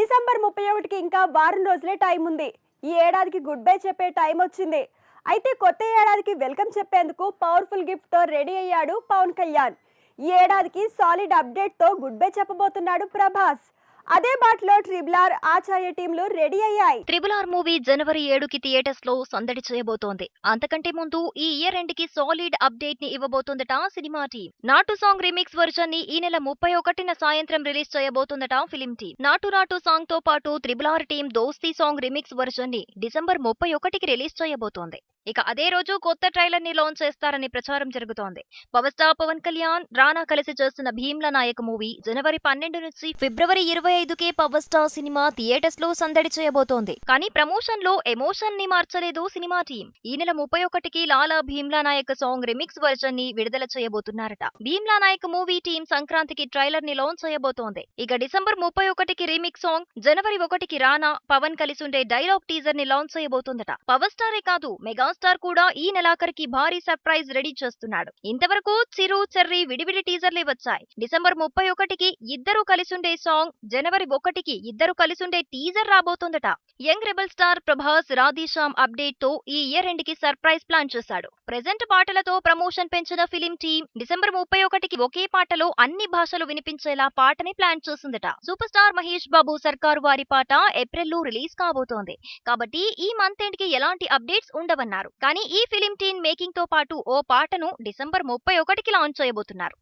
December ముప్పై ఒకటికి ఇంకా వారం రోజులే టైం ఉంది. ఈ ఏడాదికి గుడ్ బై చెప్పే టైం వచ్చింది. అయితే కొత్త ఏడాదికి వెల్కమ్ చెప్పేందుకు పవర్ఫుల్ గిఫ్ట్తో రెడీ అయ్యాడు పవన్ కళ్యాణ్. ఈ ఏడాదికి సాలిడ్ అప్డేట్తో గుడ్ బై చెప్పబోతున్నాడు ప్రభాస్. అదే బాటలో ట్రిబుల్ ఆర్ ఆచార్య టీంలు రెడీ అయ్యాయి. ట్రిబుల్ ఆర్ మూవీ జనవరి ఏడుకి థియేటర్స్లో సందడి చేయబోతోంది. అంతకంటే ముందు ఈ ఇయర్ ఎండ్కి సాలిడ్ అప్డేట్ని ఇవ్వబోతుందట cinema team. Naatu song remix వర్జన్ని ఈ నెల ముప్పై ఒకటిన సాయంత్రం రిలీజ్ చేయబోతుందట ఫిలిం టీం. నాటు నాటు సాంగ్తో పాటు triple R team Dosti song remix వర్జన్ని December ముప్పై ఒకటికి రిలీజ్ చేయబోతోంది. ఇక అదే రోజు కొత్త ట్రైలర్ని లాంచ్ చేస్తారని ప్రచారం జరుగుతోంది. పవర్ స్టార్ పవన్ కళ్యాణ్ రానా కలిసి చేస్తున్న భీమ్ల నాయక్ మూవీ జనవరి పన్నెండు నుంచి ఫిబ్రవరి ఇరవై ఐదుకే పవర్ స్టార్ సినిమా థియేటర్స్లో సందడి చేయబోతోంది. కానీ ప్రమోషన్లో ఎమోషన్ని మార్చలేదు సినిమా టీం. ఈ నెల ముప్పై ఒకటికి లాలా భీమ్లా నాయక్ సాంగ్ రిమిక్స్ వర్జన్ని విడుదల చేయబోతున్నారట. భీమ్లా నాయక్ మూవీ టీం సంక్రాంతికి ట్రైలర్ని లాంచ్ చేయబోతోంది. ఇక డిసెంబర్ ముప్పై ఒకటికి రీమిక్స్ సాంగ్ జనవరి ఒకటికి రానా పవన్ కలిసి ఉండే డైలాగ్ టీజర్ని లాంచ్ చేయబోతుందట. పవర్ స్టారే కాదు మెగా మెగాస్టార్ కూడా ఈ నెలాఖరికి భారీ సర్ప్రైజ్ రెడీ చేస్తున్నాడు. ఇంతవరకు చిరు చెర్రి విడివిడి టీజర్లే వచ్చాయి. డిసెంబర్ ముప్పై ఒకటికి ఇద్దరు కలిసుండే సాంగ్ జనవరి ఒకటికి ఇద్దరు కలిసుండే teaser రాబోతుందట. Young rebel star Prabhas Radhe Shyam అప్డేట్తో ఈ ఇయర్ ఎండ్కి సర్ప్రైజ్ ప్లాన్ చేశాడు. ప్రెజెంట్ పాటలతో ప్రమోషన్ పెంచిన ఫిలిం టీం డిసెంబర్ ముప్పై ఒకటికి ఒకే పాటలో అన్ని భాషలు వినిపించేలా పాటని ప్లాన్ చేసిందట. సూపర్ స్టార్ మహేష్ బాబు సర్కారు వారి పాట ఏప్రిల్లో రిలీజ్ కాబోతోంది. కాబట్టి ఈ మంత్ ఎండ్కి ఎలాంటి అప్డేట్స్ ఉండవన్నారు కానీ ఈ ఫిలిం టీన్ మేకింగ్తో పాటు ఓ పాటను డిసెంబర్ ముప్పై ఒకటికి లాంచ్ చేయబోతున్నారు.